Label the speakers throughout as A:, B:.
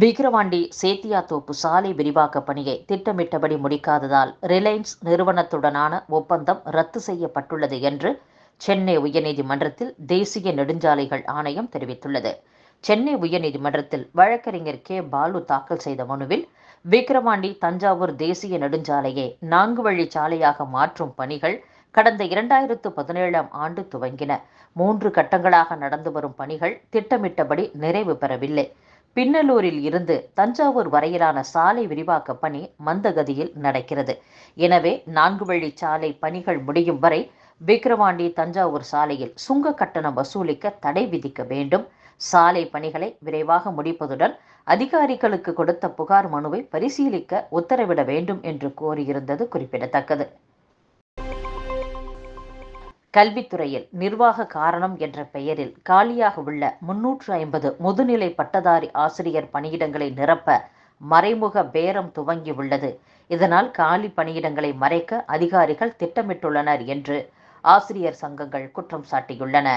A: விக்கிரவாண்டி சேத்தியாத்தோப்பு சாலை விரிவாக்க பணியை திட்டமிட்டபடி முடிக்காததால் ரிலையன்ஸ் நிறுவனத்துடனான ஒப்பந்தம் ரத்து செய்யப்பட்டுள்ளது என்று சென்னை உயர்நீதிமன்றத்தில் தேசிய நெடுஞ்சாலைகள் ஆணையம் தெரிவித்துள்ளது. சென்னை உயர்நீதிமன்றத்தில் வழக்கறிஞர் கே. பாலு தாக்கல் செய்த மனுவில் விக்கிரவாண்டி தஞ்சாவூர் தேசிய நெடுஞ்சாலையை நான்கு வழி சாலையாக மாற்றும் பணிகள் கடந்த இரண்டாயிரத்து பதினேழாம் ஆண்டு துவங்கின. மூன்று கட்டங்களாக நடந்து வரும் பணிகள் திட்டமிட்டபடி நிறைவு பெறவில்லை. பின்னலூரில் இருந்து தஞ்சாவூர் வரையிலான சாலை விரிவாக்க பணி மந்தகதியில் நடக்கிறது. எனவே நான்கு வழி சாலை பணிகள் முடியும் வரை விக்கிரவாண்டி தஞ்சாவூர் சாலையில் சுங்க கட்டணம் வசூலிக்க தடை விதிக்க வேண்டும். சாலை பணிகளை விரைவாக முடிப்பதுடன் அதிகாரிகளுக்கு கொடுத்த புகார் மனுவை பரிசீலிக்க உத்தரவிட வேண்டும் என்று கோரியிருந்தது குறிப்பிடத்தக்கது. கல்வித்துறையில் நிர்வாக காரணம் என்ற பெயரில் காலியாக உள்ள முன்னூற்று ஐம்பது முதுநிலை பட்டதாரி ஆசிரியர் பணியிடங்களை நிரப்ப மறைமுக பேரம் துவங்கியுள்ளது இதனால் காலி பணியிடங்களை மறைக்க அதிகாரிகள் திட்டமிட்டுள்ளனர் என்று ஆசிரியர் சங்கங்கள் குற்றம் சாட்டியுள்ளன.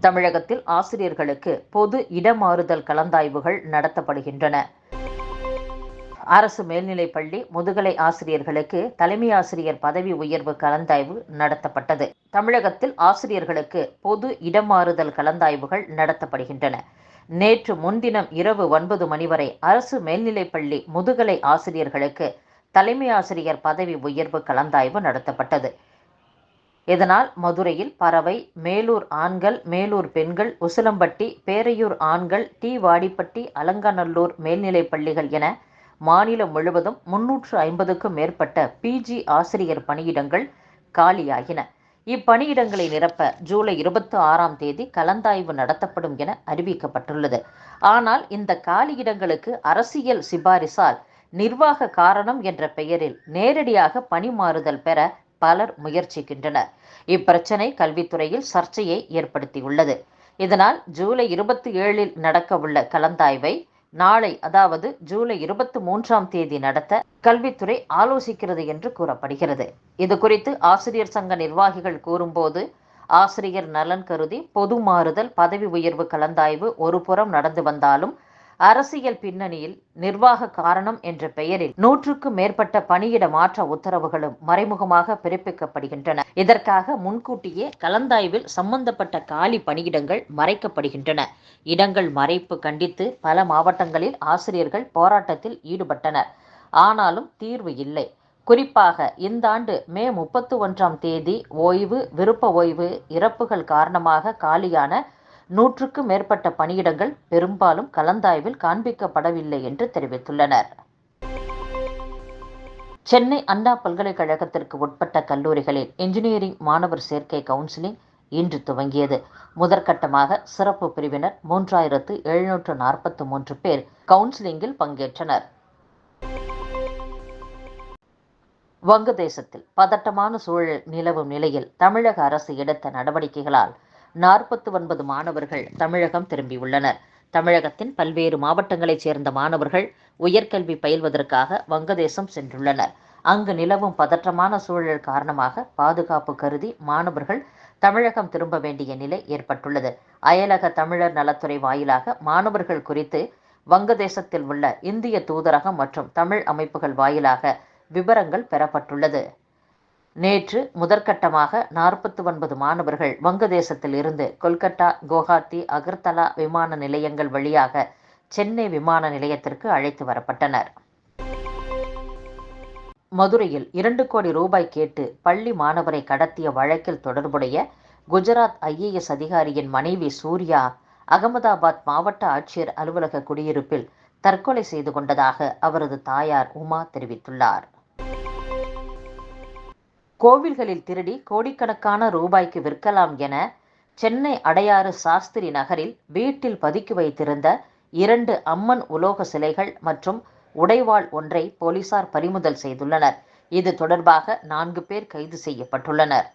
A: தமிழகத்தில் ஆசிரியர்களுக்கு பொது இடமாறுதல் கலந்தாய்வுகள் நடத்தப்படுகின்றன. அரசு மேல்நிலைப்பள்ளி முதுகலை ஆசிரியர்களுக்கு தலைமை ஆசிரியர் பதவி உயர்வு கலந்தாய்வு நடத்தப்பட்டது. தமிழகத்தில் ஆசிரியர்களுக்கு பொது இடமாறுதல் கலந்தாய்வுகள் நடத்தப்படுகின்றன. நேற்று முன்தினம் இரவு ஒன்பது மணி வரை அரசு மேல்நிலைப்பள்ளி முதுகலை ஆசிரியர்களுக்கு தலைமை ஆசிரியர் பதவி உயர்வு கலந்தாய்வு நடத்தப்பட்டது. இதனால் மதுரையில் பறவை மேலூர் ஆண்கள் மேலூர் பெண்கள் உசிலம்பட்டி பேரையூர் ஆண்கள் டி வாடிப்பட்டி அலங்காநல்லூர் மேல்நிலைப் பள்ளிகள் என மாநிலம் முழுவதும் முன்னூற்று ஐம்பதுக்கும் மேற்பட்ட பிஜி ஆசிரியர் பணியிடங்கள் காலியாகின. இப்பணியிடங்களை நிரப்ப ஜூலை இருபத்தி ஆறாம் தேதி கலந்தாய்வு நடத்தப்படும் என அறிவிக்கப்பட்டுள்ளது. ஆனால் இந்த காலியிடங்களுக்கு அரசியல் சிபாரிசால் நிர்வாக காரணம் என்ற பெயரில் நேரடியாக பணி மாறுதல் பெற பலர் முயற்சிக்கின்றனர். இப்பிரச்சனை கல்வித்துறையில் சர்ச்சையை ஏற்படுத்தியுள்ளது. இதனால் ஜூலை இருபத்தி ஏழில் நடக்கவுள்ள கலந்தாய்வை நாளை அதாவது ஜூலை இருபத்தி மூன்றாம் தேதி நடத்த கல்வித்துறை ஆலோசிக்கிறது என்று கூறப்படுகிறது. இது குறித்து ஆசிரியர் சங்க நிர்வாகிகள் கூறும்போது ஆசிரியர் நலன் கருதி பொது மாறுதல் பதவி உயர்வு கலந்தாய்வு ஒருபுறம் நடந்து வந்தாலும் அரசியல் பின்னணியில் நிர்வாக காரணம் என்ற பெயரில் நூற்றுக்கும் மேற்பட்ட பணியிட மாற்ற உத்தரவுகளும் மறைமுகமாக பிறப்பிக்கப்படுகின்றன. இதற்காக முன்கூட்டியே கலந்தாய்வில் சம்பந்தப்பட்ட காலி பணியிடங்கள் மறைக்கப்படுகின்றன. இடங்கள் மறைப்பு கண்டித்து பல மாவட்டங்களில் ஆசிரியர்கள் போராட்டத்தில் ஈடுபட்டனர். ஆனாலும் தீர்வு இல்லை. குறிப்பாக இந்த ஆண்டு மே முப்பத்தி ஒன்றாம் தேதி ஓய்வு விருப்ப ஓய்வு இறப்புகள் காரணமாக காலியான நூற்றுக்கும் மேற்பட்ட பணியிடங்கள் பெரும்பாலும் கலந்தாய்வில் காண்பிக்கப்படவில்லை என்று தெரிவித்துள்ளனர். சென்னை அண்ணா பல்கலைக்கழகத்திற்கு உட்பட்ட கல்லூரிகளில் இன்ஜினியரிங் மாணவர் சேர்க்கை கவுன்சிலிங் இன்று துவங்கியது. முதற்கட்டமாக சிறப்பு பிரிவினர் மூன்றாயிரத்து எழுநூற்று நாற்பத்தி மூன்று பேர் கவுன்சிலிங்கில் பங்கேற்றனர். வங்கதேசத்தில் பதட்டமான சூழல் நிலவும் நிலையில் தமிழக அரசு எடுத்த நடவடிக்கைகளால் நாற்பத்தி ஒன்பது மாணவர்கள் தமிழகம் திரும்பியுள்ளனர். தமிழகத்தின் பல்வேறு மாவட்டங்களைச் சேர்ந்த மாணவர்கள் உயர்கல்வி பயில்வதற்காக வங்கதேசம் சென்றுள்ளனர். அங்கு நிலவும் பதற்றமான சூழல் காரணமாக பாதுகாப்பு கருதி மாணவர்கள் தமிழகம் திரும்ப வேண்டிய நிலை ஏற்பட்டுள்ளது. அயலக தமிழர் நலத்துறை வாயிலாக மாணவர்கள் குறித்து வங்கதேசத்தில் உள்ள இந்திய தூதரகம் மற்றும் தமிழ் அமைப்புகள் வாயிலாக விவரங்கள் பெறப்பட்டுள்ளது. நேற்று முதற்கட்டமாக நாற்பத்தி ஒன்பது மாணவர்கள் வங்கதேசத்தில் இருந்து கொல்கத்தா குவஹாத்தி அகர்தலா விமான நிலையங்கள் வழியாக சென்னை விமான நிலையத்திற்கு அழைத்து வரப்பட்டனர். மதுரையில் இரண்டு கோடி ரூபாய் கேட்டு பள்ளி மாணவரை கடத்திய வழக்கில் தொடர்புடைய குஜராத் ஐஏஎஸ் அதிகாரியின் மனைவி சூர்யா அகமதாபாத் மாவட்ட ஆட்சியர் அலுவலக குடியிருப்பில் தற்கொலை செய்து கொண்டதாக அவரது தாயார் உமா தெரிவித்துள்ளார். கோவில்களில் திருடி கோடிக்கணக்கான ரூபாய்க்கு விற்கலாம் என சென்னை அடையாறு சாஸ்திரி நகரில் வீட்டில் பதுக்கி வைத்திருந்த இரண்டு அம்மன் உலோக சிலைகள் மற்றும் உடைவாள் ஒன்றை போலீசார் பறிமுதல் செய்துள்ளனர். இது தொடர்பாக நான்கு பேர் கைது செய்யப்பட்டுள்ளனர்.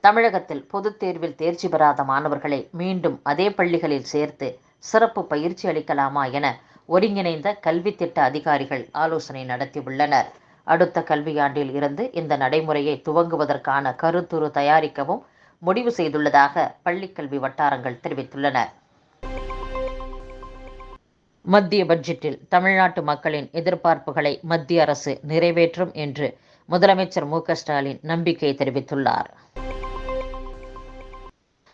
A: தமிழகத்தில் பொதுத் தேர்வில் தேர்ச்சி பெறாத மாணவர்களை மீண்டும் அதே பள்ளிகளில் சேர்த்து சிறப்பு பயிற்சி அளிக்கலாமா என ஒருங்கிணைந்த கல்வி திட்ட அதிகாரிகள் ஆலோசனை நடத்தியுள்ளனர். அடுத்த கல்வியாண்டில் இருந்து இந்த நடைமுறையை துவங்குவதற்கான கருத்துரு தயாரிக்கவும் முடிவு செய்துள்ளதாக பள்ளிக்கல்வி வட்டாரங்கள் தெரிவித்துள்ளன. மத்திய பட்ஜெட்டில் தமிழ்நாட்டு மக்களின் எதிர்பார்ப்புகளை மத்திய அரசு நிறைவேற்றும் என்று முதலமைச்சர் மு ஸ்டாலின் நம்பிக்கை தெரிவித்துள்ளார்.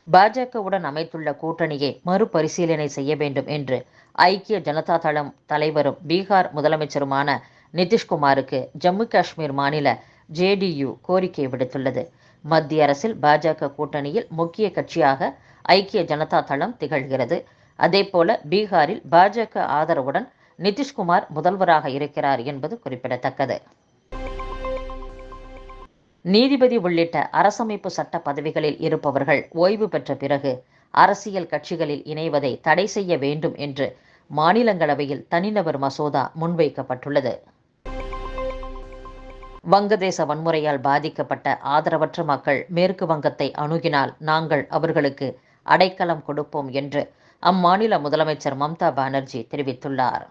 A: பாஜகவுடன் அமைத்துள்ள கூட்டணியை மறுபரிசீலனை செய்ய வேண்டும் என்று ஐக்கிய ஜனதா தளம் தலைவரும் பீகார் முதலமைச்சருமான நிதிஷ்குமாருக்கு ஜம்மு காஷ்மீர் மாநில ஜேடியு கோரிக்கை விடுத்துள்ளது. மத்திய அரசில் பாஜக கூட்டணியில் முக்கிய கட்சியாக ஐக்கிய ஜனதா தளம் திகழ்கிறது. அதேபோல பீகாரில் பாஜக ஆதரவுடன் நிதிஷ்குமார் முதல்வராக இருக்கிறார் என்பது குறிப்பிடத்தக்கது. நீதிபதி உள்ளிட்ட அரசமைப்பு சட்ட பதவிகளில் இருப்பவர்கள் ஓய்வு பெற்ற பிறகு அரசியல் கட்சிகளில் இணைவதை தடை செய்ய வேண்டும் என்று மாநிலங்களவையில் தனிநபர் மசோதா முன்வைக்கப்பட்டுள்ளது. வங்கதேச வன்முறையால் பாதிக்கப்பட்ட ஆதரவற்ற மக்கள் மேற்கு வங்கத்தை அணுகினால் நாங்கள் அவர்களுக்கு அடைக்கலம் கொடுப்போம் என்று அம்மாநில முதலமைச்சர் மம்தா பானர்ஜி தெரிவித்துள்ளார்.